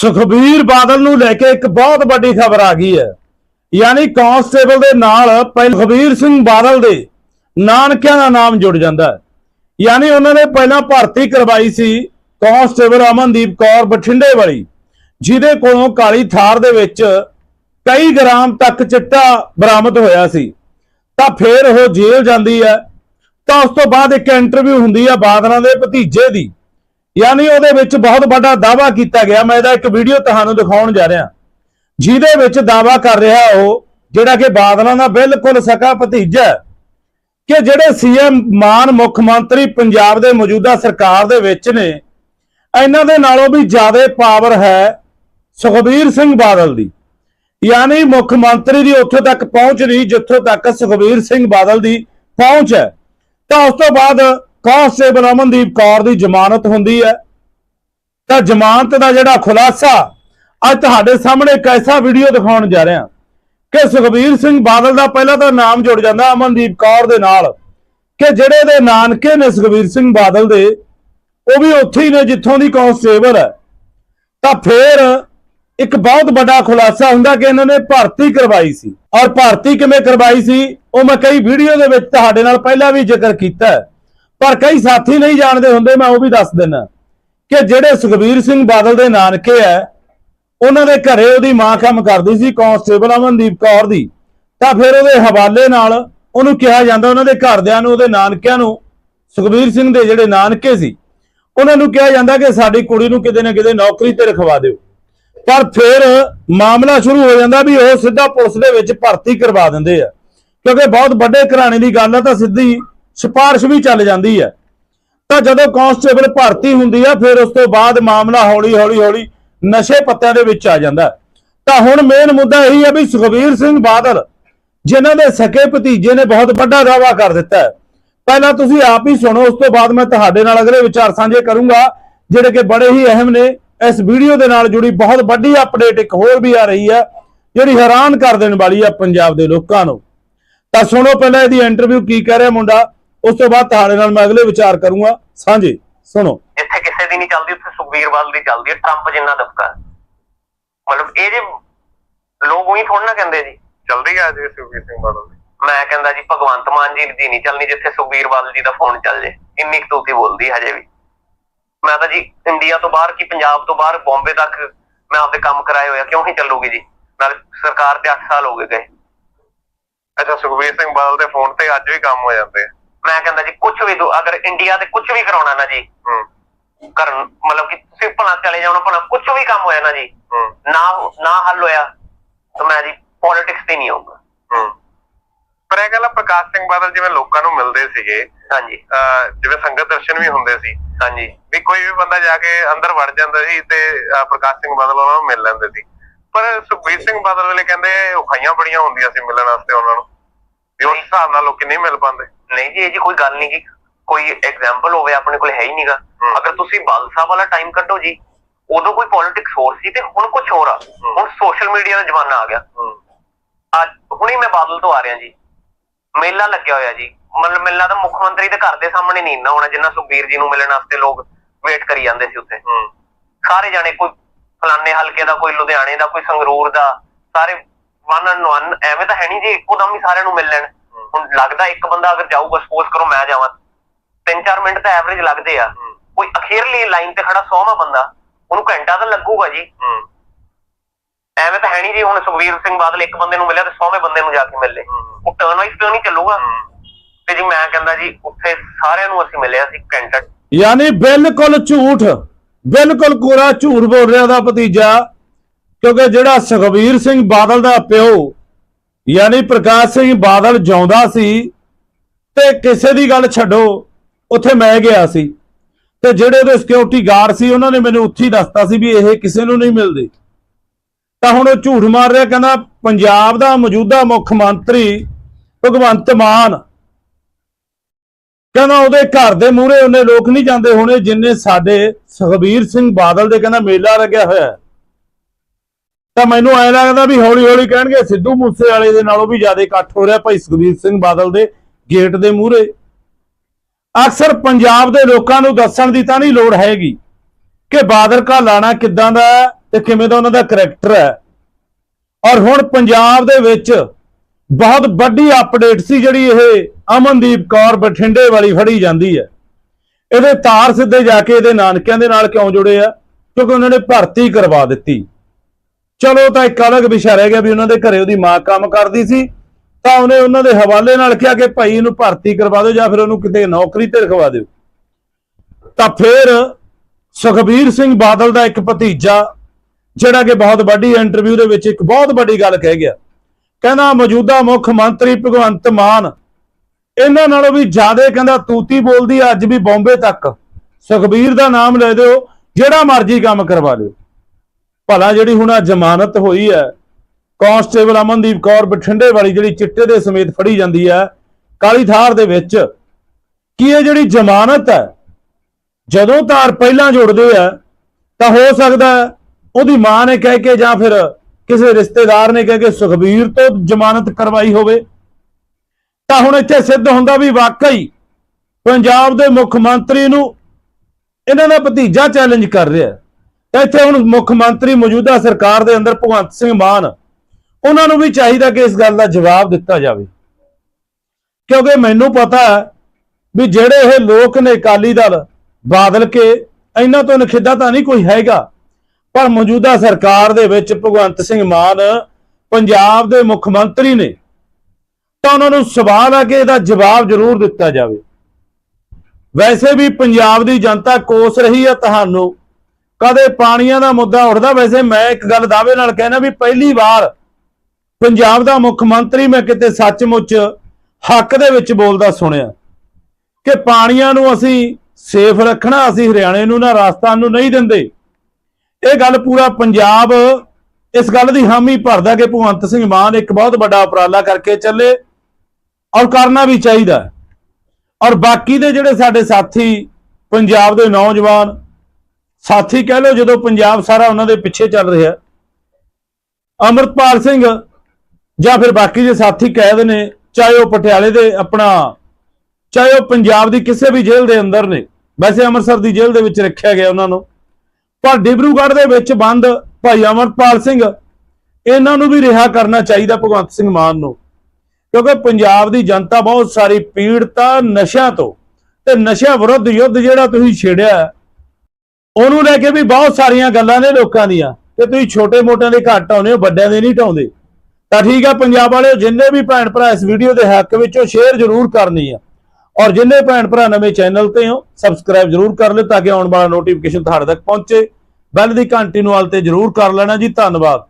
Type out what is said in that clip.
ਸੁਖਬੀਰ ਬਾਦਲ ਨੂੰ ਲੈ ਕੇ ਇੱਕ ਬਹੁਤ ਵੱਡੀ ਖਬਰ ਆ ਗਈ ਹੈ। ਯਾਨੀ ਕਾਂਸਟੇਬਲ ਦੇ ਨਾਲ ਪਹਿਲਾਂ ਸੁਖਬੀਰ ਸਿੰਘ ਬਾਦਲ ਦੇ ਨਾਨਕਿਆਂ ਦਾ ਨਾਮ ਜੁੜ ਜਾਂਦਾ ਹੈ। ਯਾਨੀ ਉਹਨਾਂ ਨੇ ਪਹਿਲਾਂ ਭਰਤੀ ਕਰਵਾਈ ਸੀ ਕਾਂਸਟੇਬਲ ਅਮਨਦੀਪ ਕੌਰ ਬਠਿੰਡੇ ਵਾਲੀ, ਜਿਹਦੇ ਕੋਲੋਂ ਕਾਲੀ ਥਾਰ ਦੇ ਵਿੱਚ ਕਈ ਗ੍ਰਾਮ ਤੱਕ ਚਿੱਟਾ ਬਰਾਮਦ ਹੋਇਆ ਸੀ। ਤਾਂ ਫਿਰ ਉਹ ਜੇਲ੍ਹ ਜਾਂਦੀ ਹੈ। ਤਾਂ ਉਸ ਤੋਂ ਬਾਅਦ ਇੱਕ ਇੰਟਰਵਿਊ ਹੁੰਦੀ ਹੈ ਬਾਦਲਾਂ ਦੇ ਭਤੀਜੇ ਦੀ। ਯਾਨੀ ਉਹਦੇ ਵਿੱਚ ਬਹੁਤ ਵੱਡਾ ਦਾਵਾ ਕੀਤਾ ਗਿਆ। ਮੈਂ ਇਹਦਾ ਇੱਕ ਵੀਡੀਓ ਤੁਹਾਨੂੰ ਦਿਖਾਉਣ ਜਾ ਰਿਹਾ। ਜਿਹਦੇ ਵਿੱਚ ਦਾਵਾ ਕਰ ਰਿਹਾ ਉਹ, ਜਿਹੜਾ ਕਿ ਬਾਦਲਾਂ ਦਾ ਬਿਲਕੁਲ ਸਕਾ ਭਤੀਜਾ ਕਿ ਜਿਹੜੇ ਸੀਐਮ, ਮਾਨ ਮੁੱਖ ਮੰਤਰੀ ਪੰਜਾਬ ਦੇ ਮੌਜੂਦਾ ਸਰਕਾਰ ਦੇ ਵਿੱਚ ਨੇ, ਇਹਨਾਂ ਦੇ ਨਾਲੋਂ ਵੀ ਜ਼ਿਆਦਾ ਪਾਵਰ ਹੈ ਸੁਖਬੀਰ ਸਿੰਘ ਬਾਦਲ ਦੀ। ਯਾਨੀ ਮੁੱਖ ਮੰਤਰੀ ਦੀ ਉੱਥੇ ਤੱਕ ਪਹੁੰਚ ਨਹੀਂ, ਜਿੱਥੋਂ ਤੱਕ ਸੁਖਬੀਰ ਸਿੰਘ ਬਾਦਲ ਦੀ ਪਹੁੰਚ ਹੈ। ਤਾਂ ਉਸ ਤੋਂ ਬਾਅਦ ਕਾਂਸਟੇਬਲ ਅਮਨਦੀਪ ਕੌਰ ਦੀ ਜ਼ਮਾਨਤ ਹੁੰਦੀ ਹੈ। ਤਾਂ ਜ਼ਮਾਨਤ ਦਾ ਜਿਹੜਾ ਖੁਲਾਸਾ ਅੱਜ ਤੁਹਾਡੇ ਸਾਹਮਣੇ ਇੱਕ ਐਸਾ ਵੀਡੀਓ ਦਿਖਾਉਣ ਜਾ ਰਿਹਾ ਕਿ ਸੁਖਬੀਰ ਸਿੰਘ ਬਾਦਲ ਦਾ ਪਹਿਲਾਂ ਤਾਂ ਨਾਮ ਜੁੜ ਜਾਂਦਾ ਅਮਨਦੀਪ ਕੌਰ ਦੇ ਨਾਲ, ਕਿ ਜਿਹੜੇ ਦੇ ਨਾਨਕੇ ਨੇ ਸੁਖਬੀਰ ਸਿੰਘ ਬਾਦਲ ਦੇ, ਉਹ ਵੀ ਉੱਥੇ ਹੀ ਨੇ ਜਿੱਥੋਂ ਦੀ ਕਾਂਸਟੇਬਲ ਹੈ। ਤਾਂ ਫੇਰ ਇੱਕ ਬਹੁਤ ਵੱਡਾ ਖੁਲਾਸਾ ਹੁੰਦਾ ਕਿ ਇਹਨਾਂ ਨੇ ਭਰਤੀ ਕਰਵਾਈ ਸੀ। ਔਰ ਭਰਤੀ ਕਿਵੇਂ ਕਰਵਾਈ ਸੀ, ਉਹ ਮੈਂ ਕਈ ਵੀਡੀਓ ਦੇ ਵਿੱਚ ਤੁਹਾਡੇ ਨਾਲ ਪਹਿਲਾਂ ਵੀ ਜ਼ਿਕਰ ਕੀਤਾ ਹੈ। ਪਰ ਕਈ ਸਾਥੀ ਨਹੀਂ ਜਾਣਦੇ ਹੁੰਦੇ, ਮੈਂ ਉਹ ਵੀ ਦੱਸ ਦਿੰਦਾ ਕਿ ਜਿਹੜੇ ਸੁਖਬੀਰ ਸਿੰਘ ਬਾਦਲ ਦੇ ਨਾਨਕੇ ਹੈ ਉਹਨਾਂ ਦੇ ਘਰੇ ਉਹਦੀ ਮਾਂ ਕੰਮ ਕਰਦੀ ਸੀ, ਕਾਂਸਟੇਬਲ ਅਮਨਦੀਪ ਕੌਰ ਦੀ। ਤਾਂ ਫਿਰ ਉਹਦੇ ਹਵਾਲੇ ਨਾਲ ਉਹਨੂੰ ਕਿਹਾ ਜਾਂਦਾ, ਉਹਨਾਂ ਦੇ ਘਰਦਿਆਂ ਨੂੰ, ਉਹਦੇ ਨਾਨਕਿਆਂ ਨੂੰ, ਸੁਖਬੀਰ ਸਿੰਘ ਦੇ ਜਿਹੜੇ ਨਾਨਕੇ ਸੀ, ਉਹਨਾਂ ਨੂੰ ਕਿਹਾ ਜਾਂਦਾ ਕਿ ਸਾਡੀ ਕੁੜੀ ਨੂੰ ਕਿਤੇ ਨਾ ਕਿਤੇ ਨੌਕਰੀ ਤੇ ਰਖਵਾ ਦਿਓ। ਪਰ ਫਿਰ ਮਾਮਲਾ ਸ਼ੁਰੂ ਹੋ ਜਾਂਦਾ ਵੀ ਉਹ ਸਿੱਧਾ ਪੁਲਿਸ ਦੇ ਵਿੱਚ ਭਰਤੀ ਕਰਵਾ ਦਿੰਦੇ ਆ। ਕਿਉਂਕਿ ਬਹੁਤ ਵੱਡੇ ਘਰਾਣੇ ਦੀ ਗੱਲ ਆ, ਤਾਂ ਸਿੱਧੀ ਸਿਫਾਰਿਸ਼ ਵੀ ਚੱਲ ਜਾਂਦੀ ਹੈ। ਤਾਂ ਜਦੋਂ ਕਾਂਸਟੇਬਲ ਭਰਤੀ ਹੁੰਦੀ ਆ, ਫਿਰ ਉਸ ਤੋਂ ਬਾਅਦ ਮਾਮਲਾ ਹੌਲੀ ਹੌਲੀ ਹੌਲੀ ਨਸ਼ੇ ਪੱਤਿਆਂ ਦੇ ਵਿੱਚ ਆ ਜਾਂਦਾ ਤਾਂ ਹੁਣ ਮੇਨ ਮੁੱਦਾ ਇਹੀ ਹੈ ਵੀ ਸੁਖਬੀਰ ਸਿੰਘ ਬਾਦਲ, ਜਿਨ੍ਹਾਂ ਦੇ ਸਕੇ ਭਤੀਜੇ ਨੇ ਬਹੁਤ ਵੱਡਾ ਦਾਅਵਾ ਕਰ ਦਿੱਤਾ ਹੈ। ਪਹਿਲਾਂ ਤੁਸੀਂ ਆਪ ਹੀ ਸੁਣੋ, ਉਸ ਤੋਂ ਬਾਅਦ ਮੈਂ ਤੁਹਾਡੇ ਨਾਲ ਅਗਲੇ ਵਿਚਾਰ ਸਾਂਝੇ ਕਰੂੰਗਾ, ਜਿਹੜੇ ਕਿ ਬੜੇ ਹੀ ਅਹਿਮ ਨੇ। ਇਸ ਵੀਡੀਓ ਦੇ ਨਾਲ ਜੁੜੀ ਬਹੁਤ ਵੱਡੀ ਅਪਡੇਟ ਇੱਕ ਹੋਰ ਵੀ ਆ ਰਹੀ ਹੈ, ਜਿਹੜੀ ਹੈਰਾਨ ਕਰ ਦੇਣ ਵਾਲੀ ਹੈ ਪੰਜਾਬ ਦੇ ਲੋਕਾਂ ਨੂੰ। ਤਾਂ ਸੁਣੋ ਪਹਿਲਾਂ ਇਹਦੀ ਇੰਟਰਵਿਊ ਕੀ ਕਹਿ ਰਿਹਾ ਮੁੰਡਾ। ਉਸ ਤੋਂ ਬਾਅਦ ਤੁਹਾਡੇ ਨਾਲ ਮੈਂ ਅਗਲੇ ਵਿਚਾਰ ਕਰੂੰਗਾ। ਸਾਂਝੇ ਸੁਣੋ। ਜਿੱਥੇ ਕਿਸੇ ਦੀ ਨਹੀਂ ਚੱਲਦੀ ਉੱਥੇ ਸੁਖਬੀਰ ਬਾਦਲ ਦੀ ਚੱਲਦੀ ਹੈ। ਟਰੰਪ ਜਿੰਨਾ ਦਬਕਾ ਮਤਲਬ ਇਹ ਜੇ ਲੋਕ ਉਹੀ ਥੋੜਾ ਨਾ ਕਹਿੰਦੇ ਜੀ। ਜਲਦੀ ਆ ਜੀ ਸੁਖਬੀਰ ਸਿੰਘ ਬਾਦਲ ਦੀ। ਮੈਂ ਕਹਿੰਦਾ ਜੀ ਭਗਵੰਤ ਮਾਨ ਜੀ ਦੀ ਨਹੀਂ ਚੱਲਣੀ ਜਿੱਥੇ ਸੁਖਬੀਰ ਬਾਦਲ ਜੀ ਦਾ ਫੋਨ ਚੱਲ ਜੇ। ਇੰਨੀ ਕੁ ਤੂਤੀ ਬੋਲਦੀ ਹਜੇ ਵੀ। ਮੈਂ ਤਾਂ ਜੀ ਇੰਡੀਆ ਤੋਂ ਬਾਹਰ ਕੀ ਪੰਜਾਬ ਤੋਂ ਬਾਹਰ ਬੰਬੇ ਤੱਕ ਮੈਂ ਆਪਦੇ ਕੰਮ ਕਰਾਏ ਹੋਇਆ ਕਿਉਂ ਨਹੀਂ ਚੱਲੂਗੀ ਜੀ? ਨਾਲ ਸਰਕਾਰ ਤੇ 8 ਸਾਲ ਹੋ ਗਏ ਗਏ। ਅੱਛਾ ਸੁਖਬੀਰ ਸਿੰਘ ਬਾਦਲ ਦੇ ਫੋਨ ਤੇ ਅੱਜ ਵੀ ਕੰਮ ਹੋ ਜਾਂਦੇ ਆ। ਮੈਂ ਕਹਿੰਦਾ ਜੀ ਕੁਝ ਵੀ ਦੋ ਅਗਰ ਇੰਡੀਆ ਤੇ ਕੁਝ ਵੀ ਕਰਾਉਣਾ ਨਾ ਜੀ ਹੂੰ। ਕਰਨ ਮਤਲਬ ਕਿ ਤੁਸੀਂ ਭਲਾ ਚਲੇ ਜਾਣਾ ਭਲਾ ਕੁਝ ਵੀ ਕੰਮ ਹੋਇਆ ਨਾ ਜੀ ਹੂੰ। ਨਾ ਨਾ ਹੱਲ ਹੋਇਆ ਤਾਂ ਮੈਂ ਜੀ ਪੋਲਿਟਿਕਸ ਤੇ ਨਹੀਂ ਆਉਂਗਾ ਹੂੰ। ਪਰ ਇਹ ਗੱਲ ਪ੍ਰਕਾਸ਼ ਸਿੰਘ ਬਾਦਲ ਜਿਵੇਂ ਲੋਕਾਂ ਨੂੰ ਮਿਲਦੇ ਸੀਗੇ ਹਾਂਜੀ। ਜਿਵੇਂ ਸੰਗਤ ਦਰਸ਼ਨ ਵੀ ਹੁੰਦੇ ਸੀ ਹਾਂਜੀ। ਵੀ ਕੋਈ ਵੀ ਬੰਦਾ ਜਾ ਕੇ ਅੰਦਰ ਵੜ ਜਾਂਦਾ ਸੀ ਤੇ ਪ੍ਰਕਾਸ਼ ਸਿੰਘ ਬਾਦਲ ਉਹਨਾਂ ਨੂੰ ਮਿਲ ਲੈਂਦੇ ਸੀ। ਪਰ ਸੁਖਬੀਰ ਸਿੰਘ ਬਾਦਲ ਵੇਲੇ ਕਹਿੰਦੇ ਉਖਾਈਆਂ ਬੜੀਆਂ ਹੁੰਦੀਆਂ ਸੀ ਮਿਲਣ ਵਾਸਤੇ ਉਹਨਾਂ ਨੂੰ ਵੀ ਉਸ ਹਿਸਾਬ ਨਾਲ ਲੋਕੀ ਨਹੀਂ ਮਿਲ ਪਾਉਂਦੇ। ਨਹੀਂ ਜੀ ਇਹ ਜੀ ਕੋਈ ਗੱਲ ਨਹੀਂ ਕਿ ਕੋਈ ਐਗਜ਼ਾਮਪਲ ਹੋਵੇ ਆਪਣੇ ਕੋਲ ਹੈ ਹੀ ਨਹੀਂਗਾ। ਅਗਰ ਤੁਸੀਂ ਬਾਲ ਸਾਹਿਬ ਵਾਲਾ ਟਾਈਮ ਕੱਢੋ ਜੀ ਉਦੋਂ ਕੋਈ ਪੋਲਿਟਿਕਸ ਹੋਰ ਸੀ ਤੇ ਹੁਣ ਕੁਝ ਹੋਰ ਆ। ਹੁਣ ਸੋਸ਼ਲ ਮੀਡੀਆ ਦਾ ਜ਼ਮਾਨਾ ਆ ਗਿਆ। ਅੱਜ ਹੁਣੀ ਮੈਂ ਬਾਦਲ ਤੋਂ ਆ ਰਿਹਾ ਜੀ। ਮੇਲਾ ਲੱਗਿਆ ਹੋਇਆ ਜੀ। ਮਤਲਬ ਮੇਲਾ ਤਾਂ ਮੁੱਖ ਮੰਤਰੀ ਦੇ ਘਰ ਦੇ ਸਾਹਮਣੇ ਨਹੀਂ ਇੰਨਾ ਹੋਣਾ ਜਿੰਨਾ ਸੁਖਬੀਰ ਜੀ ਨੂੰ ਮਿਲਣ ਵਾਸਤੇ ਲੋਕ ਵੇਟ ਕਰੀ ਜਾਂਦੇ ਸੀ ਉੱਥੇ। ਸਾਰੇ ਜਾਣੇ ਕੋਈ ਫਲਾਣੇ ਹਲਕੇ ਦਾ ਕੋਈ ਲੁਧਿਆਣੇ ਦਾ ਕੋਈ ਸੰਗਰੂਰ ਦਾ ਸਾਰੇ ਵਨ ਐਂਡ ਵਨ ਐਵੇਂ ਤਾਂ ਹੈ ਨਹੀਂ ਜੀ ਇੱਕੋ ਦਮ ਹੀ ਸਾਰਿਆਂ ਨੂੰ ਮਿਲ ਲੈਣ। ਹੁਣ ਲੱਗਦਾ ਇੱਕ ਬੰਦਾ ਅਗਰ ਜਾਊਗਾ ਸਪੋਜ਼ ਕਰੋ ਮੈਂ ਜਾਵਾਂ 3-4 ਮਿੰਟ ਤਾਂ ਐਵਰੇਜ ਲੱਗਦੇ ਆ। ਕੋਈ ਅਖੀਰਲੀ ਲਾਈਨ ਤੇ ਖੜਾ 100ਵਾਂ ਬੰਦਾ ਉਹਨੂੰ ਘੰਟਾ ਤਾਂ ਲੱਗੂਗਾ ਜੀ। ਐਵੇਂ ਤਾਂ ਹੈ ਨਹੀਂ ਜੀ ਹੁਣ ਸੁਖਬੀਰ ਸਿੰਘ ਬਾਦਲ ਇੱਕ ਬੰਦੇ ਨੂੰ ਮਿਲਿਆ ਤੇ 100ਵੇਂ ਬੰਦੇ ਨੂੰ ਜਾ ਕੇ ਮਿਲੇ। ਉਹ ਟਰਨ ਵਾਈਜ਼ ਟਰਨ ਹੀ ਚੱਲੂਗਾ? ਤੇ ਜੀ ਮੈਂ ਕਹਿੰਦਾ ਜੀ ਉੱਥੇ ਸਾਰਿਆਂ ਨੂੰ ਅਸੀਂ ਮਿਲਿਆ ਸੀ ਘੰਟਾ। ਯਾਨੀ ਬਿਲਕੁਲ ਝੂਠ ਬਿਲਕੁਲ ਕੋਰਾ ਝੂਠ ਬੋਲ ਰਿਹਾ ਦਾ ਭਤੀਜਾ ਕਿਉਂਕਿ ਜਿਹੜਾ ਸੁਖਬੀਰ ਸਿੰਘ ਬਾਦਲ ਦਾ ਪਿਓ ਯਾਨੀ ਪ੍ਰਕਾਸ਼ ਸਿੰਘ ਬਾਦਲ ਜਿਉਂਦਾ ਸੀ ਤੇ ਕਿਸੇ ਦੀ ਗੱਲ ਛੱਡੋ, ਉੱਥੇ ਮੈਂ ਗਿਆ ਸੀ। ਤੇ ਜਿਹੜੇ ਉਹਦੇ ਸਿਕਿਉਰਿਟੀ ਗਾਰਡ ਸੀ, ਉਹਨਾਂ ਨੇ ਮੈਨੂੰ ਉੱਥੇ ਹੀ ਦੱਸਤਾ ਸੀ ਵੀ ਇਹ ਕਿਸੇ ਨੂੰ ਨਹੀਂ ਮਿਲਦੀ। ਤਾਂ ਹੁਣ ਉਹ ਝੂਠ ਮਾਰ ਰਿਹਾ, ਕਹਿੰਦਾ ਪੰਜਾਬ ਦਾ ਮੌਜੂਦਾ ਮੁੱਖ ਮੰਤਰੀ ਭਗਵੰਤ ਮਾਨ। ਕਹਿੰਦਾ ਉਹਦੇ ਘਰ ਦੇ ਮੂਹਰੇ ਉਹਨੇ ਲੋਕ ਨਹੀਂ ਜਾਂਦੇ ਹੋਣੇ, ਜਿੰਨੇ ਸਾਡੇ ਸੁਖਬੀਰ ਸਿੰਘ ਬਾਦਲ ਦੇ ਕਹਿੰਦਾ ਮੇਲਾ ਲੱਗਿਆ ਹੋਇਆ ਤਾਂ ਮੈਨੂੰ ਐ ਲੱਗਦਾ ਵੀ ਹੌਲੀ ਹੌਲੀ ਕਹਿਣਗੇ ਸਿੱਧੂ ਮੂਸੇ ਵਾਲੇ ਦੇ ਨਾਲੋਂ ਵੀ ਜ਼ਿਆਦਾ ਇਕੱਠ ਹੋ ਰਿਹਾ ਭਾਈ ਸੁਖਬੀਰ ਸਿੰਘ ਬਾਦਲ ਦੇ ਗੇਟ ਦੇ ਮੂਹਰੇ। ਅਕਸਰ ਪੰਜਾਬ ਦੇ ਲੋਕਾਂ ਨੂੰ ਦੱਸਣ ਦੀ ਤਾਂ ਨਹੀਂ ਲੋੜ ਹੈਗੀ ਕਿ ਬਾਦਲ ਕਾ ਲਾਣਾ ਕਿੱਦਾਂ ਦਾ ਹੈ ਤੇ ਕਿਵੇਂ ਦਾ ਉਹਨਾਂ ਦਾ ਕਰੈਕਟਰ ਹੈ। ਔਰ ਹੁਣ ਪੰਜਾਬ ਦੇ ਵਿੱਚ ਬਹੁਤ ਵੱਡੀ ਅਪਡੇਟ ਸੀ ਜਿਹੜੀ ਇਹ ਅਮਨਦੀਪ ਕੌਰ ਬਠਿੰਡੇ ਵਾਲੀ ਫੜੀ ਜਾਂਦੀ ਹੈ। ਇਹਦੇ ਤਾਰ ਸਿੱਧੇ ਜਾ ਕੇ ਇਹਦੇ ਨਾਨਕਿਆਂ ਦੇ ਨਾਲ ਕਿਉਂ ਜੁੜੇ ਆ? ਕਿਉਂਕਿ ਉਹਨਾਂ ਨੇ ਭਰਤੀ ਕਰਵਾ ਦਿੱਤੀ। ਚਲੋ ਤਾਂ ਇੱਕ ਅਲੱਗ ਵਿਸ਼ਾ ਰਹਿ ਗਿਆ ਵੀ ਉਹਨਾਂ ਦੇ ਘਰੇ ਉਹਦੀ ਮਾਂ ਕੰਮ ਕਰਦੀ ਸੀ। ਤਾਂ ਉਹਨੇ ਉਹਨਾਂ ਦੇ ਹਵਾਲੇ ਨਾਲ ਕਿਹਾ ਕਿ ਭਾਈ ਇਹਨੂੰ ਭਰਤੀ ਕਰਵਾ ਦਿਓ ਜਾਂ ਫਿਰ ਉਹਨੂੰ ਕਿਤੇ ਨੌਕਰੀ ਤੇ ਰਖਵਾ ਦਿਓ। ਤਾਂ ਫਿਰ ਸੁਖਬੀਰ ਸਿੰਘ ਬਾਦਲ ਦਾ ਇੱਕ ਭਤੀਜਾ, ਜਿਹੜਾ ਕਿ ਬਹੁਤ ਵੱਡੀ ਇੰਟਰਵਿਊ ਦੇ ਵਿੱਚ ਇੱਕ ਬਹੁਤ ਵੱਡੀ ਗੱਲ ਕਹਿ ਗਿਆ। ਕਹਿੰਦਾ, ਮੌਜੂਦਾ ਮੁੱਖ ਮੰਤਰੀ ਭਗਵੰਤ ਮਾਨ, ਇਹਨਾਂ ਨਾਲੋਂ ਵੀ ਜ਼ਿਆਦਾ ਕਹਿੰਦਾ ਤੂਤੀ ਬੋਲਦੀ ਅੱਜ ਵੀ ਬੰਬੇ ਤੱਕ। ਸੁਖਬੀਰ ਦਾ ਨਾਮ ਲੈ ਦਿਓ, ਜਿਹੜਾ ਮਰਜ਼ੀ ਕੰਮ ਕਰਵਾ ਲਿਓ ਭਲਾ ਜਿਹੜੀ ਹੁਣ ਆ ਜ਼ਮਾਨਤ ਹੋਈ ਹੈ, ਕਾਂਸਟੇਬਲ ਅਮਨਦੀਪ ਕੌਰ ਬਠਿੰਡੇ ਵਾਲੀ ਜਿਹੜੀ ਚਿੱਟੇ ਦੇ ਸਮੇਤ ਫੜੀ ਜਾਂਦੀ ਹੈ, ਕਾਲੀ ਥਾਰ ਦੇ ਵਿੱਚ, ਕੀ ਇਹ ਜਿਹੜੀ ਜ਼ਮਾਨਤ ਹੈ, ਜਦੋਂ ਤਾਰ ਪਹਿਲਾਂ ਜੁੜਦੇ ਆ, ਤਾਂ ਹੋ ਸਕਦਾ ਉਹਦੀ ਮਾਂ ਨੇ ਕਹਿ ਕੇ ਜਾਂ ਫਿਰ ਕਿਸੇ ਰਿਸ਼ਤੇਦਾਰ ਨੇ ਕਹਿ ਕੇ ਸੁਖਬੀਰ ਤੋਂ ਜ਼ਮਾਨਤ ਕਰਵਾਈ ਹੋਵੇ? ਤਾਂ ਹੁਣ ਇੱਥੇ ਸਿੱਧ ਹੁੰਦਾ ਵੀ ਵਾਕਈ ਪੰਜਾਬ ਦੇ ਮੁੱਖ ਮੰਤਰੀ ਨੂੰ ਇਹਨਾਂ ਦਾ ਭਤੀਜਾ ਚੈਲੰਜ ਕਰ ਰਿਹਾ ਇੱਥੇ ਹੁਣ ਮੁੱਖ ਮੰਤਰੀ ਮੌਜੂਦਾ ਸਰਕਾਰ ਦੇ ਅੰਦਰ ਭਗਵੰਤ ਸਿੰਘ ਮਾਨ, ਉਹਨਾਂ ਨੂੰ ਵੀ ਚਾਹੀਦਾ ਕਿ ਇਸ ਗੱਲ ਦਾ ਜਵਾਬ ਦਿੱਤਾ ਜਾਵੇ। ਕਿਉਂਕਿ ਮੈਨੂੰ ਪਤਾ ਹੈ ਵੀ ਜਿਹੜੇ ਇਹ ਲੋਕ ਨੇ ਅਕਾਲੀ ਦਲ, ਬਾਦਲ ਕੇ, ਇਹਨਾਂ ਤੋਂ ਨਖਿੱਧਾ ਤਾਂ ਨਹੀਂ ਕੋਈ ਹੈਗਾ। ਪਰ ਮੌਜੂਦਾ ਸਰਕਾਰ ਦੇ ਵਿੱਚ ਭਗਵੰਤ ਸਿੰਘ ਮਾਨ ਪੰਜਾਬ ਦੇ ਮੁੱਖ ਮੰਤਰੀ ਨੇ, ਤਾਂ ਉਹਨਾਂ ਨੂੰ ਸਵਾਲ ਹੈ ਕਿ ਇਹਦਾ ਜਵਾਬ ਜ਼ਰੂਰ ਦਿੱਤਾ ਜਾਵੇ। ਵੈਸੇ ਵੀ ਪੰਜਾਬ ਦੀ ਜਨਤਾ ਕੋਸ ਰਹੀ ਹੈ ਤੁਹਾਨੂੰ। ਕਦੇ ਪਾਣੀਆਂ ਦਾ ਮੁੱਦਾ ਉੱਠਦਾ? ਵੈਸੇ ਮੈਂ ਇੱਕ ਗੱਲ ਦਾਅਵੇ ਨਾਲ ਕਹਿਣਾ ਵੀ ਪਹਿਲੀ ਵਾਰ ਪੰਜਾਬ ਦਾ ਮੁੱਖ ਮੰਤਰੀ ਮੈਂ ਕਿਤੇ ਸੱਚਮੁੱਚ ਹੱਕ ਦੇ ਵਿੱਚ ਬੋਲਦਾ ਸੁਣਿਆ ਕਿ ਪਾਣੀਆਂ ਨੂੰ ਅਸੀਂ ਸੇਫ ਰੱਖਣਾ, ਅਸੀਂ ਹਰਿਆਣੇ ਨੂੰ ਨਾ, ਰਾਜਸਥਾਨ ਨੂੰ ਨਹੀਂ ਦਿੰਦੇ। ਇਹ ਗੱਲ ਪੂਰਾ ਪੰਜਾਬ ਇਸ ਗੱਲ ਦੀ ਹਾਮੀ ਭਰਦਾ ਕਿ ਭਗਵੰਤ ਸਿੰਘ ਮਾਨ ਇੱਕ ਬਹੁਤ ਵੱਡਾ ਉਪਰਾਲਾ ਕਰਕੇ ਚੱਲੇ ਔਰ ਕਰਨਾ ਵੀ ਚਾਹੀਦਾ। ਔਰ ਬਾਕੀ ਦੇ ਜਿਹੜੇ ਸਾਡੇ ਸਾਥੀ, ਪੰਜਾਬ ਦੇ ਨੌਜਵਾਨ ਸਾਥੀ ਕਹਿ ਲਓ ਜਦੋਂ ਪੰਜਾਬ ਸਾਰਾ ਉਹਨਾਂ ਦੇ ਪਿੱਛੇ ਚੱਲ ਰਿਹਾ। ਅਮਰਪਾਲ ਸਿੰਘ ਜਾਂ ਫਿਰ ਬਾਕੀ ਦੇ ਸਾਥੀ ਕੈਦ ਨੇ, ਚਾਹੇ ਉਹ ਪਟਿਆਲੇ ਦੇ ਆਪਣਾ, ਚਾਹੇ ਉਹ ਪੰਜਾਬ ਦੀ ਕਿਸੇ ਵੀ ਜੇਲ੍ਹ ਦੇ ਅੰਦਰ ਨੇ। ਵੈਸੇ ਅੰਮ੍ਰਿਤਸਰ ਦੀ ਜੇਲ੍ਹ ਦੇ ਵਿੱਚ ਰੱਖਿਆ ਗਿਆ ਉਹਨਾਂ ਨੂੰ। ਪਰ ਡਿਬਰੂਗੜ੍ਹ ਦੇ ਵਿੱਚ ਬੰਦ ਭਾਈ ਅਮਰਪਾਲ ਸਿੰਘ, ਇਹਨਾਂ ਨੂੰ ਵੀ ਰਿਹਾ ਕਰਨਾ ਚਾਹੀਦਾ ਭਗਵੰਤ ਸਿੰਘ ਮਾਨ ਨੂੰ। ਕਿਉਂਕਿ ਪੰਜਾਬ ਦੀ ਜਨਤਾ ਬਹੁਤ ਸਾਰੀ ਪੀੜਤਾ ਨਸ਼ਿਆਂ ਤੋਂ ਤੇ ਨਸ਼ਿਆਂ ਵਿਰੁੱਧ ਯੁੱਧ ਜਿਹੜਾ ਤੁਸੀਂ ਛੇੜਿਆ ਉਹਨੂੰ ਲੈ ਕੇ ਵੀ ਬਹੁਤ ਸਾਰੀਆਂ ਗੱਲਾਂ ਨੇ ਲੋਕਾਂ ਦੀਆਂ। ਕਿ ਤੁਸੀਂ ਛੋਟੇ-ਮੋਟਿਆਂ ਦੇ ਘੱਟ ਆਉਂਦੇ ਹੋ, ਵੱਡਿਆਂ ਦੇ ਨਹੀਂ ਢਾਉਂਦੇ ਤਾਂ ਠੀਕ ਆ, ਪੰਜਾਬ ਵਾਲਿਓ, ਜਿੰਨੇ ਵੀ ਭੈਣ ਭਰਾ ਇਸ ਵੀਡੀਓ ਦੇ ਹੱਕ ਵਿੱਚੋਂ ਸ਼ੇਅਰ ਜ਼ਰੂਰ ਕਰਨੀ ਆ। ਔਰ ਜਿੰਨੇ ਭੈਣ ਭਰਾ ਨਵੇਂ ਚੈਨਲ ਤੇ ਹੋ, ਸਬਸਕ੍ਰਾਈਬ ਜ਼ਰੂਰ ਕਰ ਲਿਓ ਤਾਂ ਕਿ ਆਉਣ ਵਾਲਾ ਨੋਟੀਫਿਕੇਸ਼ਨ ਤੁਹਾਡੇ ਤੱਕ ਪਹੁੰਚੇ। ਬੈਲ ਦੀ ਘੰਟੀ ਨੂੰ ਆਲ ਤੇ ਜ਼ਰੂਰ ਕਰ ਲੈਣਾ ਜੀ। ਧੰਨਵਾਦ।